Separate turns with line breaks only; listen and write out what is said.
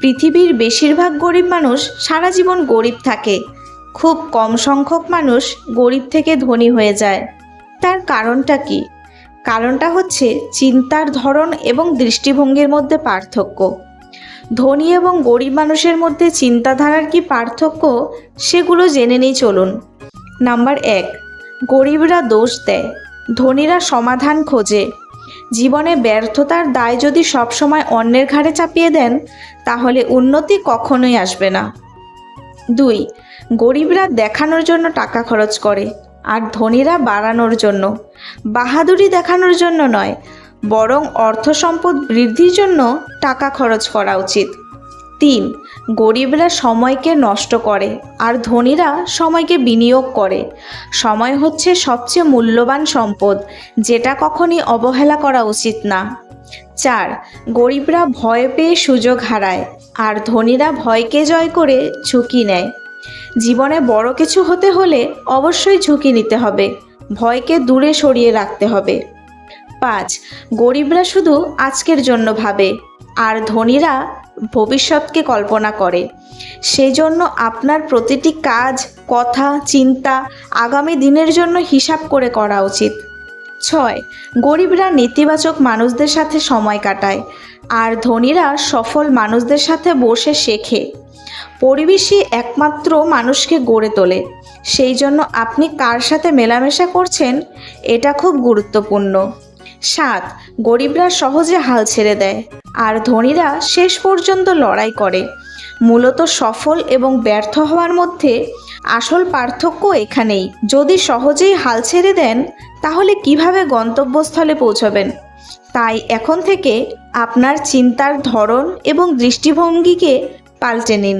পৃথিবীর বেশিরভাগ গরিব মানুষ সারা জীবন গরিব থাকে। খুব কম সংখ্যক মানুষ গরিব থেকে ধনী হয়ে যায়। তার কারণটা কি? কারণটা হচ্ছে চিন্তার ধরন এবং দৃষ্টিভঙ্গির মধ্যে পার্থক্য। ধনী এবং গরিব মানুষের মধ্যে চিন্তাধারার কি পার্থক্য, সেগুলো জেনে নিই চলুন। নাম্বার এক, গরিবরা দোষ দেয়। ধনীরা সমাধান খোঁজে। জীবনে ব্যর্থতার দায় যদি সবসময় অন্যের ঘাড়ে চাপিয়ে দেন, তাহলে উন্নতি কখনোই আসবে না। দুই, গরিবরা দেখানোর জন্য টাকা খরচ করে, আর ধনীরা বাড়ানোর জন্য। বাহাদুরি দেখানোর জন্য নয়, বরং অর্থ সম্পদ বৃদ্ধির জন্য টাকা খরচ করা উচিত। তিন, গরিবরা সময়কে নষ্ট করে আর ধনীরা সময়কে বিনিয়োগ করে। সময় হচ্ছে সবচেয়ে মূল্যবান সম্পদ, যেটা কখনই অবহেলা করা উচিত না। চার, গরিবরা ভয় পেয়ে সুযোগ হারায় আর ধনীরা ভয়কে জয় করে ঝুঁকি নেয়। জীবনে বড় কিছু হতে হলে অবশ্যই ঝুঁকি নিতে হবে, ভয়কে দূরে সরিয়ে রাখতে হবে। পাঁচ, গরিবরা শুধু আজকের জন্য ভাবে আর ধনীরা ভবিষ্যৎকে কল্পনা করে। সেই জন্য আপনার প্রতিটি কাজ, কথা, চিন্তা আগামী দিনের জন্য হিসাব করে করা উচিত। ছয়, গরিবরা নেতিবাচক মানুষদের সাথে সময় কাটায়, আর ধনীরা সফল মানুষদের সাথে বসে শেখে। পরিবেশই একমাত্র মানুষকে গড়ে তোলে। সেই জন্য আপনি কার সাথে মেলামেশা করছেন, এটা খুব গুরুত্বপূর্ণ। সাত, গরিবরা সহজে হাল ছেড়ে দেয়। আর ধনীরা শেষ পর্যন্ত লড়াই করে। মূলত সফল এবং ব্যর্থ হওয়ার মধ্যে আসল পার্থক্য এখানেই। যদি সহজেই হাল ছেড়ে দেন, তাহলে কীভাবে গন্তব্যস্থলে পৌঁছবেন? তাই এখন থেকে আপনার চিন্তার ধরন এবং দৃষ্টিভঙ্গিকে পাল্টে নিন।